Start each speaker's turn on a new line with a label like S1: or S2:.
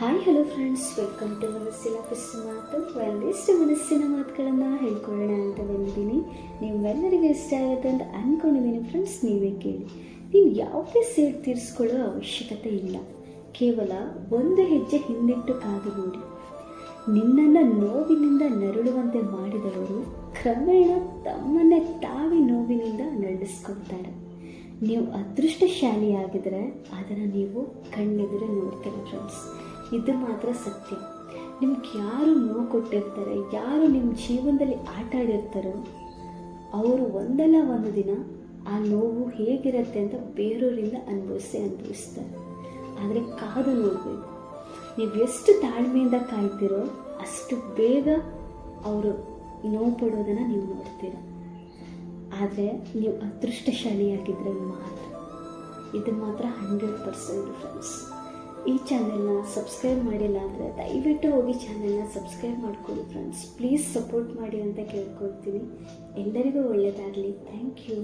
S1: Hi hello friends welcome to ಮನಸ್ಸಿನ ಮಾತು ಒಂದಿಷ್ಟು ಮನಸ್ಸಿನ ಮಾತುಗಳನ್ನು ಹೇಳ್ಕೊಳ್ಳೋಣ ಅಂತ ಬಂದಿದ್ದೀನಿ. ನಿಮ್ಮೆಲ್ಲರಿಗೂ ಇಷ್ಟ ಆಗುತ್ತೆ ಅಂತ ಅಂದ್ಕೊಂಡಿದ್ದೀನಿ ಫ್ರೆಂಡ್ಸ್ ನೀವೇ ಕೇಳಿ. ನೀವು ಯಾವುದೇ ಸೇಡ್ ತೀರಿಸ್ಕೊಳ್ಳೋ ಅವಶ್ಯಕತೆ ಇಲ್ಲ. ಕೇವಲ ಒಂದು ಹೆಜ್ಜೆ ಹಿಂದಿಟ್ಟು ಕಾದು ನೋಡಿ. ನಿನ್ನನ್ನು ನೋವಿನಿಂದ ನರಳುವಂತೆ ಮಾಡಿದವರು ಕ್ರಮೇಣ ತಮ್ಮನ್ನೇ ತಾವೇ ನೋವಿನಿಂದ ನರಳಿಸ್ಕೊಳ್ತಾರೆ. ನೀವು ಅದೃಷ್ಟಶಾಲಿಯಾಗಿದ್ದರೆ ಅದನ್ನು ನೀವು ಕಣ್ಣೆದುರೇ ನೋಡ್ತೀರ ಫ್ರೆಂಡ್ಸ್ ಇದು ಮಾತ್ರ ಸತ್ಯ. ನಿಮ್ಗೆ ಯಾರು ನೋವು ಕೊಟ್ಟಿರ್ತಾರೆ, ಯಾರು ನಿಮ್ಮ ಜೀವನದಲ್ಲಿ ಆಟ ಆಡಿರ್ತಾರೋ, ಅವರು ಒಂದಲ್ಲ ಒಂದು ದಿನ ಆ ನೋವು ಹೇಗಿರುತ್ತೆ ಅಂತ ಬೇರೆಯವರಿಂದ ಅನುಭವಿಸಿ ಅನುಭವಿಸ್ತಾರೆ. ಆದರೆ ಕಾದು ನೋಡಬೇಕು. ನೀವು ಎಷ್ಟು ತಾಳ್ಮೆಯಿಂದ ಕಾಯ್ತಿರೋ ಅಷ್ಟು ಬೇಗ ಅವರು ನೋವು ಪಡೋದನ್ನು ನೀವು ನೋಡ್ತೀರ. ಆದರೆ ನೀವು ಅದೃಷ್ಟಶಾಲಿಯಾಗಿದ್ದರೆ ಮಾತ್ರ. ಇದು ಮಾತ್ರ ಹಂಡ್ರೆಡ್ ಪರ್ಸೆಂಟ್ ಫ್ರೆಂಡ್ಸ್. ಈ ಚಾನೆಲ್ನ ಸಬ್ಸ್ಕ್ರೈಬ್ ಮಾಡಿಲ್ಲ ಅಂದರೆ ದಯವಿಟ್ಟು ಹೋಗಿ ಚಾನೆಲ್ನ ಸಬ್ಸ್ಕ್ರೈಬ್ ಮಾಡ್ಕೊಳ್ಳಿ ಫ್ರೆಂಡ್ಸ್ ಪ್ಲೀಸ್ ಸಪೋರ್ಟ್ ಮಾಡಿ ಅಂತ ಕೇಳ್ಕೊಳ್ತೀನಿ. ಎಲ್ಲರಿಗೂ ಒಳ್ಳೆಯದಾಗಲಿ ಥ್ಯಾಂಕ್ ಯು